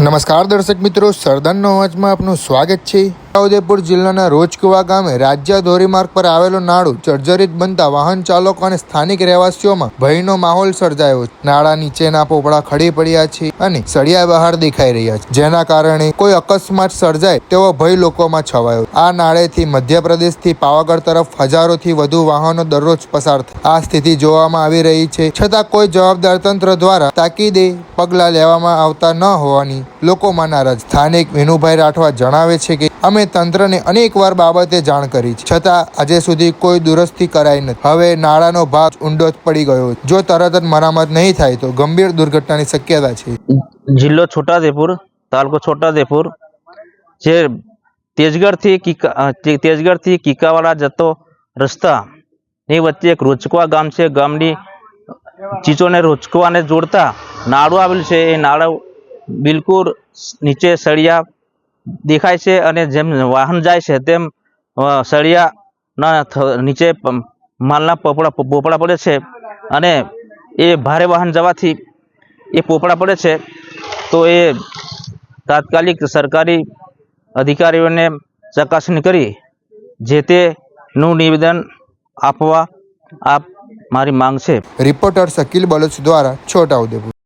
નમસ્કાર દર્શક મિત્રો સરદારનો અવાજમાં આપનું સ્વાગત છે. ઉદયપુર જિલ્લાના રોજકુવા ગામે રાજ્ય ધોરીમાર્ગ પર આવેલું નાળું જર્જરિત બનતા વાહન ચાલકો અને સ્થાનિક રહેવાસીઓમાં ભયનો માહોલ સર્જાયો નાળા નીચેના પોપડા ખડી પડ્યા છે અને સળિયા બહાર દેખાઈ રહ્યા છે. જેના કારણે કોઈ અકસ્માત સર્જાય તેવો ભય લોકોમાં છવાયો. આ નાળેથી મધ્યપ્રદેશથી પાવાગઢ તરફ હજારોથી વધુ વાહનો દરરોજ પસાર થાય. આ સ્થિતિ જોવામાં આવી રહી છે. છતાં કોઈ જવાબદાર તંત્ર દ્વારા તાકીદે પગલાં લેવામાં આવતા ન હોવાની લોકોમાં નારાજ. સ્થાનિક વિનુભાઈ રાઠવા જણાવે છે કે અમે તંત્રને અનેકવાર બાબતે જાણ કરી છતાં, આજે સુધી કોઈ દુરસ્તી કરાઈ નથી. હવે નાળાનો ભાગ ઊંડો પડી ગયો જો તરત જ મરામત નહીં થાય, તો ગંભીર દુર્ઘટનાની શક્યતા છે. જિલ્લો છોટાઉદેપુર, તાલુકો છોટાઉદેપુર, જે તેજગઢથી કીકા તેજગઢથી કીકાવાડા જતો રસ્તા ની વચ્ચે એક રોચકવા ગામ છે. ગામની ચીચોને રોચકવાને જોડતા નાળું આવેલું છે. એ નાળું બિલકુલ નીચે સળિયા દેખાય છે અને જેમ વાહન જાય છે તેમ સળિયાના નીચે માલના પોપડા પોપડા પડે છે અને એ ભારે વાહન જવાથી એ પોપડા પડે છે. તો એ તાત્કાલિક સરકારી અધિકારીઓને ચકાસણી કરી, જે તેનું નિવેદન આપવા આપ મારી માંગ છે. રિપોર્ટર શકીલ બલોચ દ્વારા છોટાઉદેપુર